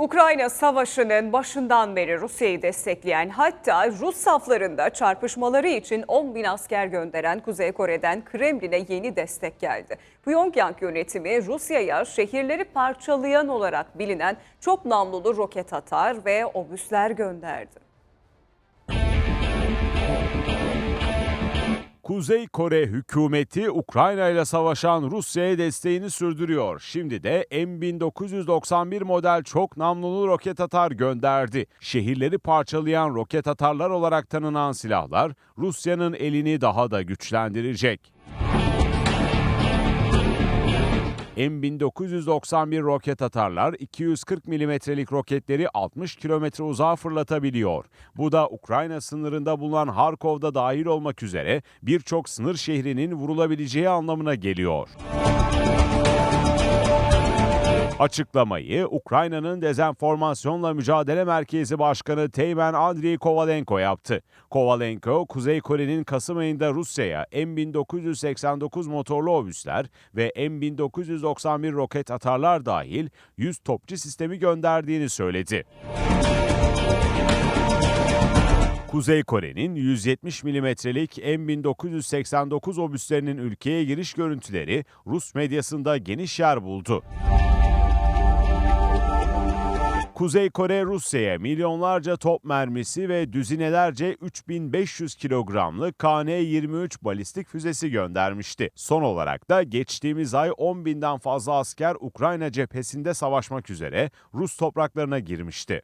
Ukrayna Savaşı'nın başından beri Rusya'yı destekleyen hatta Rus saflarında çarpışmaları için 10 bin asker gönderen Kuzey Kore'den Kremlin'e yeni destek geldi. Pyongyang yönetimi Rusya'ya şehirleri parçalayan olarak bilinen çok namlulu roket atar ve obüsler gönderdi. Kuzey Kore hükümeti Ukrayna ile savaşan Rusya'ya desteğini sürdürüyor. Şimdi de M1991 model çok namlulu roket atar gönderdi. Şehirleri parçalayan roket atarlar olarak tanınan silahlar Rusya'nın elini daha da güçlendirecek. M1991 roket atarlar 240 milimetrelik roketleri 60 kilometre uzağa fırlatabiliyor. Bu da Ukrayna sınırında bulunan Harkov'da dahil olmak üzere birçok sınır şehrinin vurulabileceği anlamına geliyor. Açıklamayı Ukrayna'nın Dezenformasyonla Mücadele Merkezi Başkanı Teğmen Andriy Kovalenko yaptı. Kovalenko, Kuzey Kore'nin Kasım ayında Rusya'ya M1989 motorlu obüsler ve M1991 roket atarlar dahil 100 topçu sistemi gönderdiğini söyledi. Kuzey Kore'nin 170 milimetrelik M1989 obüslerinin ülkeye giriş görüntüleri Rus medyasında geniş yer buldu. Kuzey Kore Rusya'ya milyonlarca top mermisi ve düzinelerce 3500 kilogramlık KN-23 balistik füzesi göndermişti. Son olarak da geçtiğimiz ay 10 binden fazla asker Ukrayna cephesinde savaşmak üzere Rus topraklarına girmişti.